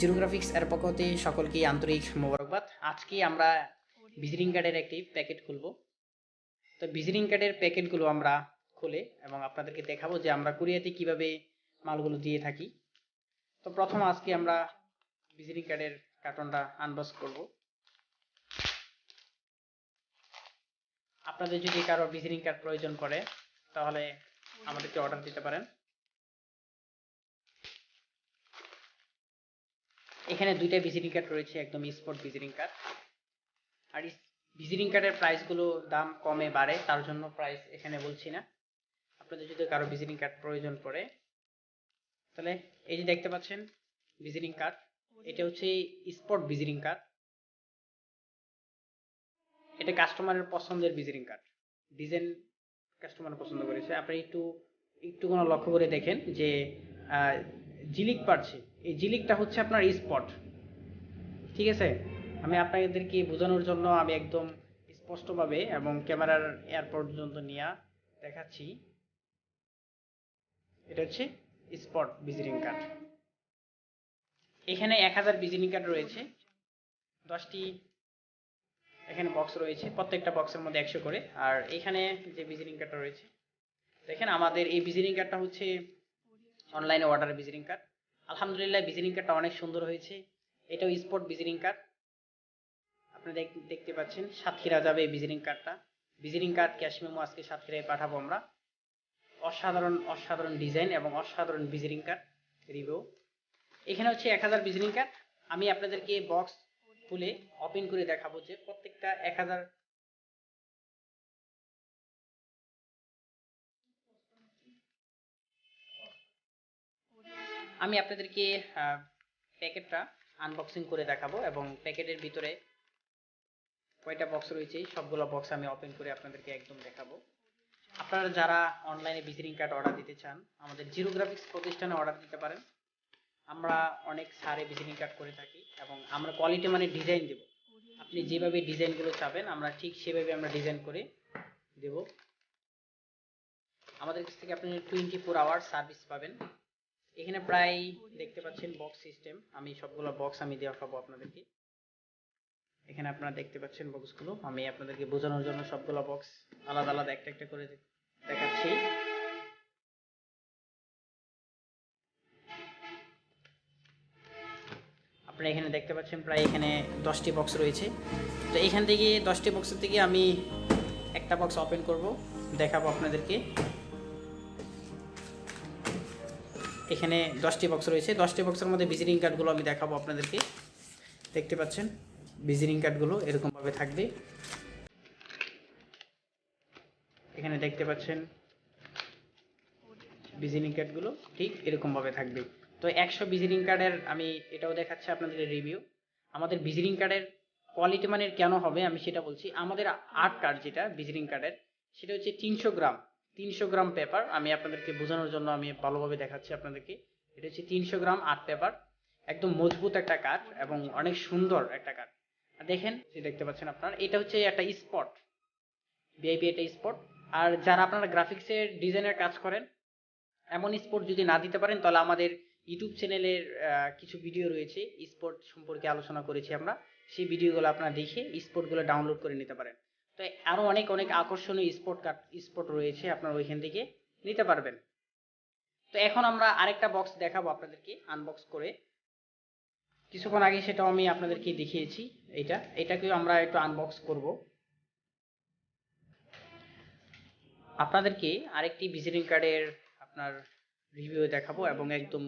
জিরোগ্রাফিক্স এর পক্ষ হতে সকলকে আন্তরিক মোবারকবাদ। আজকে আমরা ভিজিটিং কার্ডের একটি প্যাকেট খুলব। তো ভিজিটিং কার্ডের প্যাকেটগুলো আমরা খুলে এবং আপনাদেরকে দেখাবো যে আমরা কুরিয়াতে কীভাবে মালগুলো দিয়ে থাকি। তো প্রথম আজকে আমরা ভিজিটিং কার্ডের কার্টনটা আনবক্স করব। আপনাদের যদি কারও ভিজিটিং কার্ড প্রয়োজন পড়ে, তাহলে আমাদেরকে অর্ডার দিতে পারেন। এখানে দুইটা ভিজিটিং কার্ড রয়েছে, একদম স্পট ভিজিটিং কার্ড আর ভিজিটিং কার্ডের প্রাইসগুলো দাম কমে বাড়ে, তার জন্য প্রাইস এখানে বলছি না। আপনাদের যদি কারও ভিজিটিং কার্ড প্রয়োজন পড়ে, তাহলে এই যে দেখতে পাচ্ছেন ভিজিটিং কার্ড এটা হচ্ছে স্পট ভিজিটিং কার্ড এটা কাস্টমারের পছন্দের ভিজিটিং কার্ড ডিজাইন কাস্টমার পছন্দ করেছে। আপনি একটু একটু কোনো লক্ষ্য করে দেখেন যে জিলিক পাচ্ছে এই জিলিকটা হচ্ছে আপনার স্পট। ঠিক আছে? আমি আপনাদেরকে বোঝানোর জন্য আমি একদম স্পষ্টভাবে এবং ক্যামেরার এয়ার পর্যন্ত নিয়ে দেখাচ্ছি। এটা হচ্ছে স্পট ভিজিটিং কার্ড। এখানে এক হাজার ভিজিটিং কার্ড রয়েছে। দশটি এখানে বক্স রয়েছে, প্রত্যেকটা বক্সের মধ্যে একশো করে। আর এখানে যে ভিজিটিং কার্ডটা রয়েছে, দেখেন আমাদের এই ভিজিটিং কার্ডটা হচ্ছে অনলাইনে অর্ডার ভিজিটিং কার্ড। আলহামদুলিল্লাহ ভিজিটিং কার্ডটা অনেক সুন্দর হয়েছে। এটাও স্পট ভিজিটিং কার্ড আপনি দেখতে পাচ্ছেন, সাতক্ষীরা যাবে এই ভিজিটিং কার্ডটা ভিজিটিং কার্ড ক্যাশ মেমো আজকে সাতক্ষীরায় পাঠাবো আমরা। অসাধারণ অসাধারণ ডিজাইন এবং অসাধারণ ভিজিটিং কার্ড রিভিউ এখানে হচ্ছে এক হাজার ভিজিটিং কার্ড আমি আপনাদেরকে বক্স খুলে ওপেন করে দেখাবো যে প্রত্যেকটা এক হাজার আমি আপনাদেরকে প্যাকেটটা আনবক্সিং করে দেখাবো এবং প্যাকেটের ভিতরে কয়টা বক্স রয়েছে সবগুলো বক্স আমি ওপেন করে আপনাদেরকে একদম দেখাবো। আপনারা যারা অনলাইনে ভিজিটিং কার্ড অর্ডার দিতে চান, আমাদের জিরোগ্রাফিক্স প্রতিষ্ঠানে অর্ডার দিতে পারেন। আমরা অনেক সারে ভিজিটিং কার্ড করে থাকি এবং আমরা কোয়ালিটি মানে ডিজাইন দেব। আপনি যেভাবে ডিজাইনগুলো চাবেন, আমরা ঠিক সেভাবে আমরা ডিজাইন করে দেব। আমাদের কাছ থেকে আপনি টোয়েন্টি ফোর আওয়ার সার্ভিস পাবেন। এখানে প্রায় দেখতে পাচ্ছেন বক্স সিস্টেম আমি সবগুলো বক্স আমি দেখাবো আপনাদেরকে। এখানে আপনারা দেখতে পাচ্ছেন বক্সগুলো আমি আপনাদেরকে বোঝানোর জন্য সবগুলো বক্স আলাদা আলাদা একটা একটা করে দেখাচ্ছি। আপনারা এখানে দেখতে পাচ্ছেন প্রায় এখানে দশটি বক্স রয়েছে। তো এখান থেকে দশটি বক্সের থেকে আমি একটা বক্স ওপেন করব, দেখাবো আপনাদেরকে। এখানে দশটি বক্স রয়েছে। দশটি বক্সের মধ্যে ভিজিটিং কার্ডগুলো আমি দেখাবো আপনাদেরকে। দেখতে পাচ্ছেন? ভিজিটিং কার্ডগুলো এরকমভাবে থাকবে। এখানে দেখতে পাচ্ছেন? ভিজিটিং কার্ডগুলো ঠিক এরকমভাবে থাকবে। তো একশো ভিজিটিং কার্ডের আমি এটাও দেখাচ্ছি আপনাদের রিভিউ আমাদের ভিজিটিং কার্ডের কোয়ালিটি মানের কেন হবে আমি সেটা বলছি। আমাদের আর্ট কার্ড যেটা ভিজিটিং কার্ডের সেটা হচ্ছে তিনশো গ্রাম। তিনশো গ্রাম পেপার। আমি আপনাদেরকে বোঝানোর জন্য আমি ভালোভাবে দেখাচ্ছি আপনাদেরকে। এটা হচ্ছে তিনশো গ্রাম আর্ট পেপার। একদম মজবুত একটা কাঠ এবং অনেক সুন্দর একটা কাঠ। দেখেন দেখতে পাচ্ছেন আপনারা, এটা হচ্ছে একটা স্পট। ভিআইপি একটা স্পট। আর যারা আপনারা গ্রাফিক্সের ডিজাইনের কাজ করেন, এমন স্পোর্ট যদি না দিতে পারেন, তাহলে আমাদের ইউটিউব চ্যানেলের কিছু ভিডিও রয়েছে। স্পোর্ট সম্পর্কে আলোচনা করেছি আমরা। সেই ভিডিওগুলো আপনারা দেখে স্পোর্টগুলো ডাউনলোড করে নিতে পারেন। তো আরও অনেক অনেক আকর্ষণীয় স্পট কার্ড স্পট রয়েছে আপনারা ওইখান থেকে নিতে পারবেন। তো এখন আমরা আরেকটা বক্স দেখাবো আপনাদেরকে আনবক্স করে। কিছুক্ষণ আগে সেটাও আমি আপনাদেরকে দেখিয়েছি এটা এটাকেও আমরা একটু আনবক্স করব। আপনাদেরকে আরেকটি ভিজিটিং কার্ডের আপনার রিভিউ দেখাবো এবং একদম,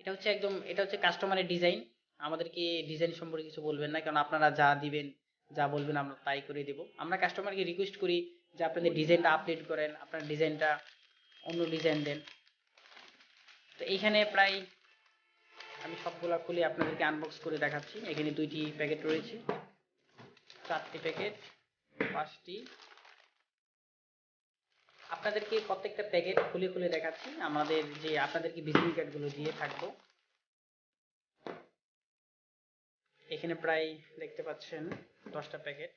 এটা হচ্ছে একদম, এটা হচ্ছে কাস্টমারের ডিজাইন আমাদেরকে ডিজাইন সম্পর্কে কিছু বলবেন না, কারণ আপনারা যা দিবেন যা বলবেন আমরা তাই করে দেব। আমরা কাস্টমারকে রিকোয়েস্ট করি যে আপনাদের ডিজাইনটা আপডেট করেন আপনার ডিজাইনটা অন্য ডিজাইন দেন। তো এইখানে প্রায় আমি সবগুলা খুলে আপনাদেরকে আনবক্স করে দেখাচ্ছি। এখানে দুইটি প্যাকেট রয়েছে। চারটি প্যাকেট পাঁচটি। আপনাদেরকে প্রত্যেকটা প্যাকেট খুলে খুলে দেখাচ্ছি। আমাদের যে আপনাদেরকে ভিজিটিং কার্ডগুলো দিয়ে থাকব। এখানে প্রায় দেখতে পাচ্ছেন দশটা প্যাকেট।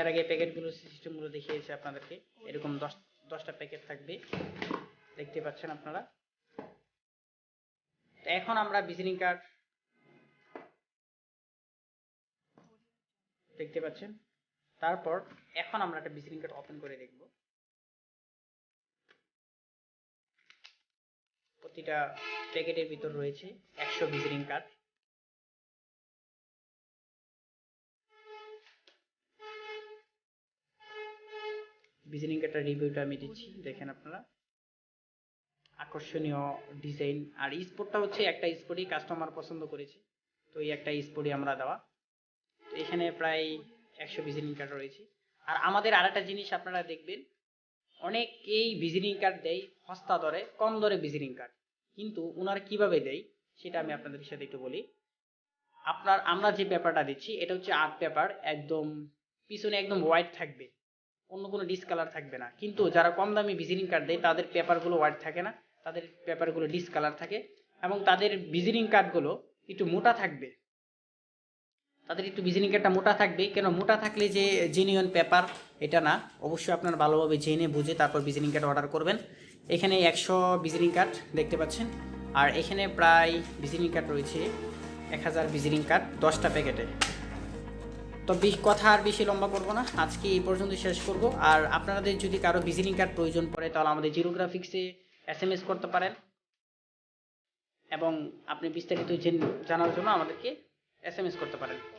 এর আগে প্যাকেটগুলো সিস্টেমগুলো দেখিয়েছে আপনাদেরকে। এরকম দশ, দশটা প্যাকেট থাকবে। দেখতে পাচ্ছেন আপনারা। এখন আমরা ভিজিটিং কার্ড দেখতে পাচ্ছেন। তারপর এখন আমরা একটা ভিজিটিং কার্ড ওপেন করে দেখব। প্রতিটা প্যাকেটের ভিতর রয়েছে একশো ভিজিটিং কার্ড ভিজিটিং কার্ডটার রিভিউটা আমি দিচ্ছি দেখেন আপনারা। আকর্ষণীয় ডিজাইন আর স্পোর্টটা হচ্ছে একটা স্পোর্টই কাস্টমার পছন্দ করেছে তো এই একটা স্পোর্টই আমরা দেওয়া। তো এখানে প্রায় একশো ভিজিটিং কার্ড রয়েছে। আর আমাদের আরেকটা জিনিস আপনারা দেখবেন অনেকেই ভিজিটিং কার্ড দেয় সস্তা দরে কম দরে ভিজিটিং কার্ড কিন্তু ওনারা কীভাবে দেয় সেটা আমি আপনাদের সাথে একটু বলি। আপনার আমরা যে পেপারটা দিচ্ছি এটা হচ্ছে আর্ট পেপার একদম পিছনে একদম হোয়াইট থাকবে। অন্য কোনো ডিসকালার থাকবে না। কিন্তু যারা কম দামি ভিজিটিং কার্ড দেয়, তাদের পেপারগুলো হোয়াইট থাকে না, তাদের পেপারগুলো ডিসকালার থাকে এবং তাদের ভিজিটিং কার্ডগুলো একটু মোটা থাকবে। তাদের একটু ভিজিটিং কার্ডটা মোটা থাকবে। কেন মোটা থাকলে যে জেনুইন পেপার এটা না। অবশ্যই আপনার ভালোভাবে জেনে বুঝে তারপর ভিজিটিং কার্ড অর্ডার করবেন। এখানে একশো ভিজিটিং কার্ড দেখতে পাচ্ছেন। আর এখানে প্রায় ভিজিটিং কার্ড রয়েছে এক হাজার ভিজিটিং কার্ড দশটা প্যাকেটে তো কথা আর বেশি লম্বা করব না। আজকে এই পর্যন্ত শেষ করব। আর আপনাদের যদি কারও ভিজিটিং কার্ড প্রয়োজন পড়ে, তাহলে আমাদের জিরোগ্রাফিক্সে এস এম এস করতে পারেন। এবং আপনি বিস্তারিত জেন- জানার জন্য আমাদেরকে এস এম এস করতে পারেন।